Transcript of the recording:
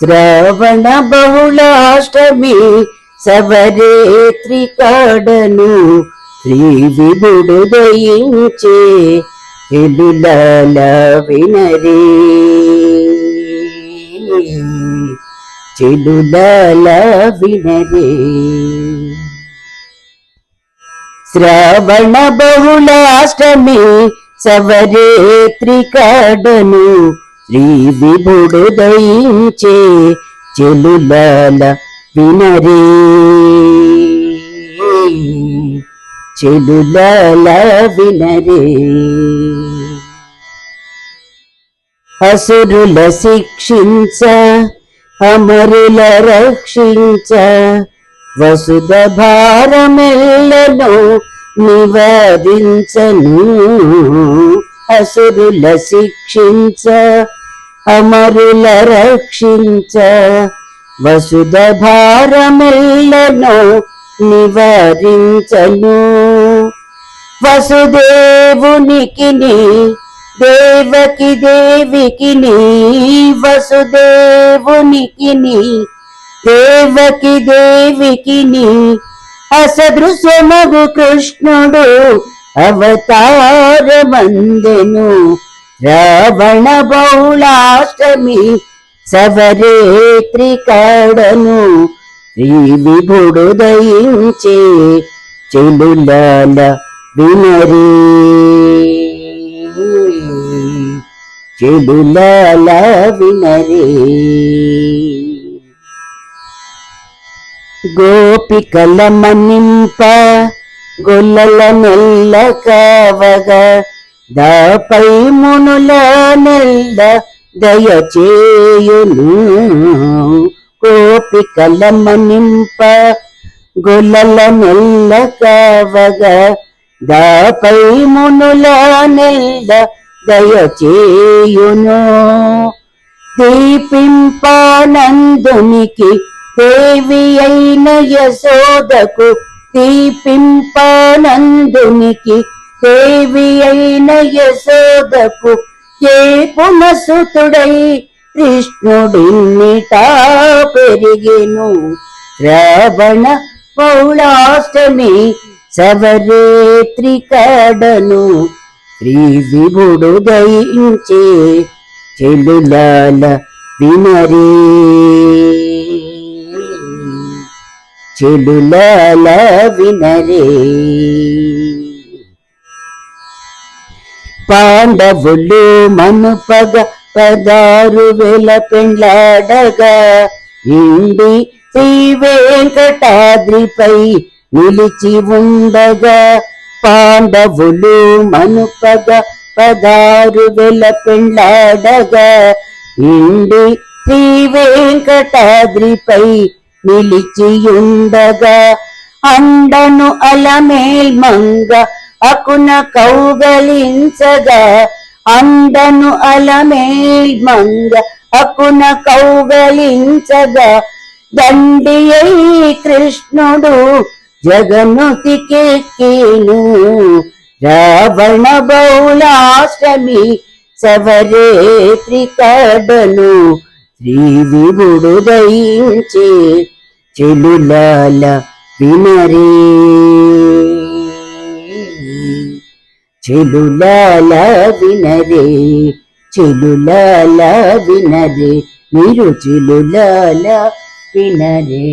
శ్రవణ బహుళాష్టమి సవరేత్రి కాడను శ్రీ విభుడు దయించే చెలులాల వినరే. చెలులాల వినరే. శ్రవణ బహుళాష్టమి సవరేత్రి కాడను శ్రీ విభుడు దయించే చెలులాల వినరే. చెలులాల వినరే. అసురుల శిక్షించ అమరుల రక్షించ వసుధ భారమెల్లను నివారించను. అసురుల శిక్షించ అమరుల రక్షించ. వసుధ భారమెల్లను నివారించను. వసుదేవునికి దేవకి దేవికి వసుదేవునికి దేవకి దేవికి అసదృశమగు కృష్ణుడు అవతారమందెను. రవణ బౌళాష్టమి సవరేత్రి కాడను శ్రీ విభుడు దయించే చెలులాల వినరే. చెలులాల వినరే. గోపికల మన్నింప గొల్లల నెల్ల కావగా దపై మునుల నెల్ల దయచేయును. గోపికల మన్నింప గొల్లల నెల్ల కావగ దపై మునుల నెల్ల దయచేయును. దీపింపానందునికి దేవి అయిన యశోదకు దీపింపానందునికి దేవి అయిన యశోదకు ఏ పునసుతుడై కృష్ణుడిన్నిటా పెరిగెను. శ్రావణ పౌళాష్టమి సవరేత్రి కాడను శ్రీ విభుడు దయించే చెలులాల వినరే. చెలులాల వినరే. పాండవులు మనుపగ పదారు వేల పెండ్లాడగా. ఇండి శ్రీ వెంకటాద్రిపై నిలిచి ఉండగా. పాండవులు మనుపగ పదారు వేల పెండ్లాడగా. ఇండి శ్రీ వెంకటాద్రిపై నిలిచియుండగా అండను అలమేల్ మంగ అకున కౌగలించగా అందను అలమేల్ మంగ. అకున కౌగలించగా దండి కృష్ణుడు జగనుతికెక్కిను రావణ బౌళాష్టమి సవరేత్రి కాడను శ్రీ విభుడు దయించే చెలులాల వినరే. చెలులాల వినరే చెలులాల వినరే మీరు చెలులాల వినరే